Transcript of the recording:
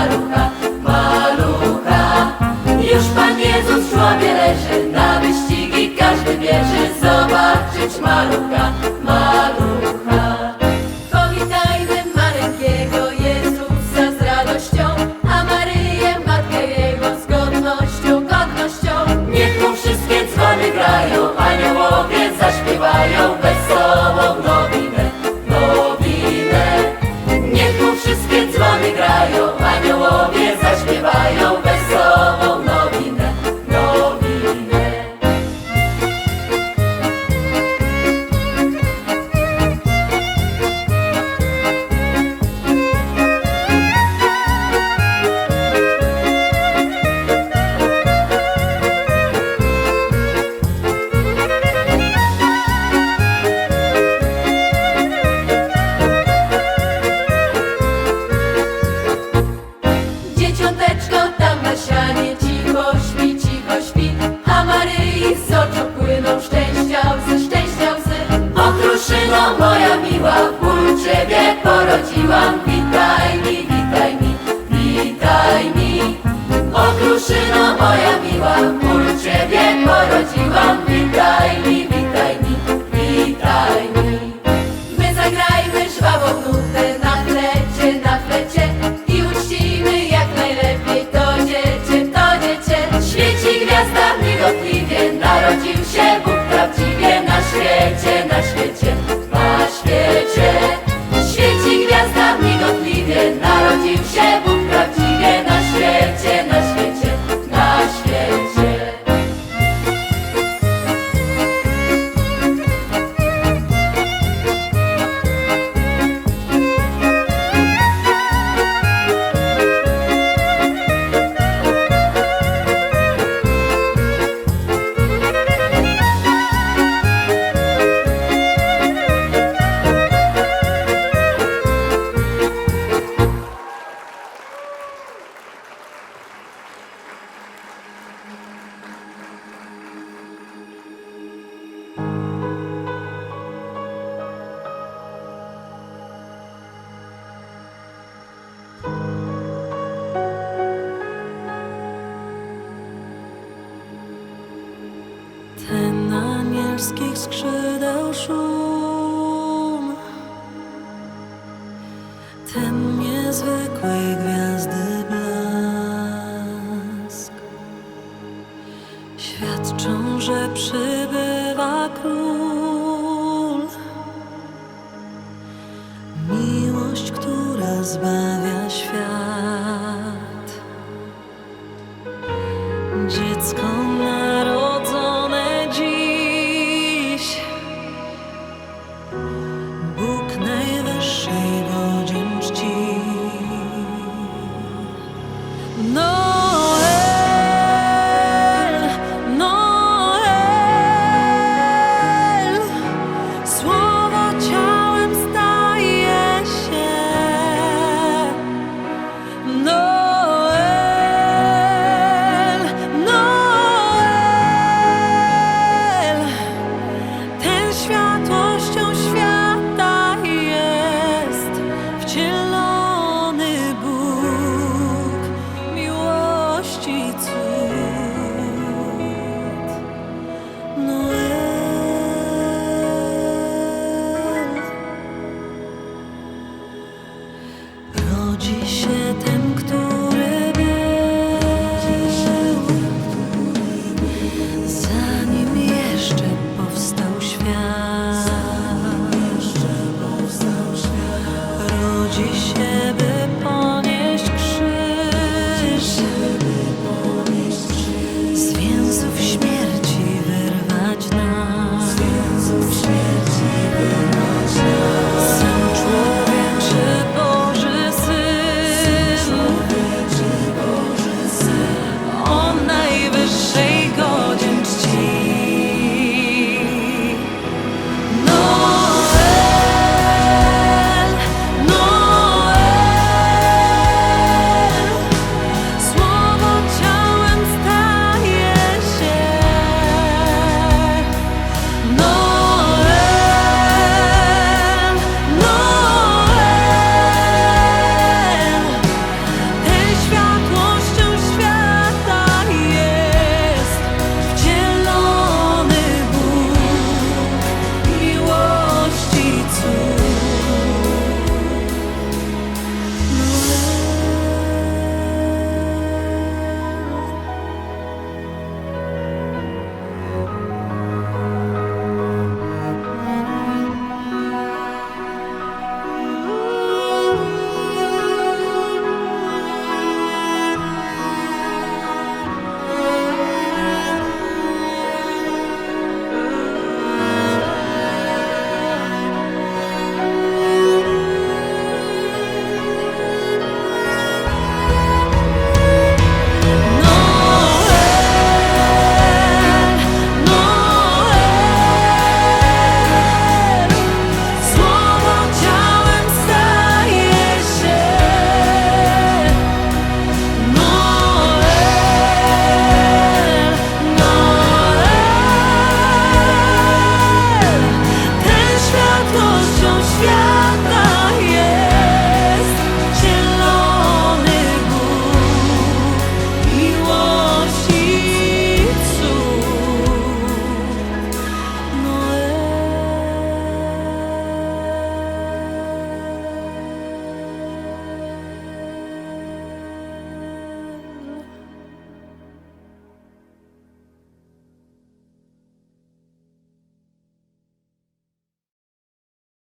malucha, malucha. Już Pan Jezus w żłobie leży, na wyścigi każdy bierze. Zobaczyć malucha, malucha. Chegou. niebieskich skrzydeł szum. Ten niezwykły gwiazdy blask Świadczą, że przybywa król. Miłość, która zbawia świat. Dziecko na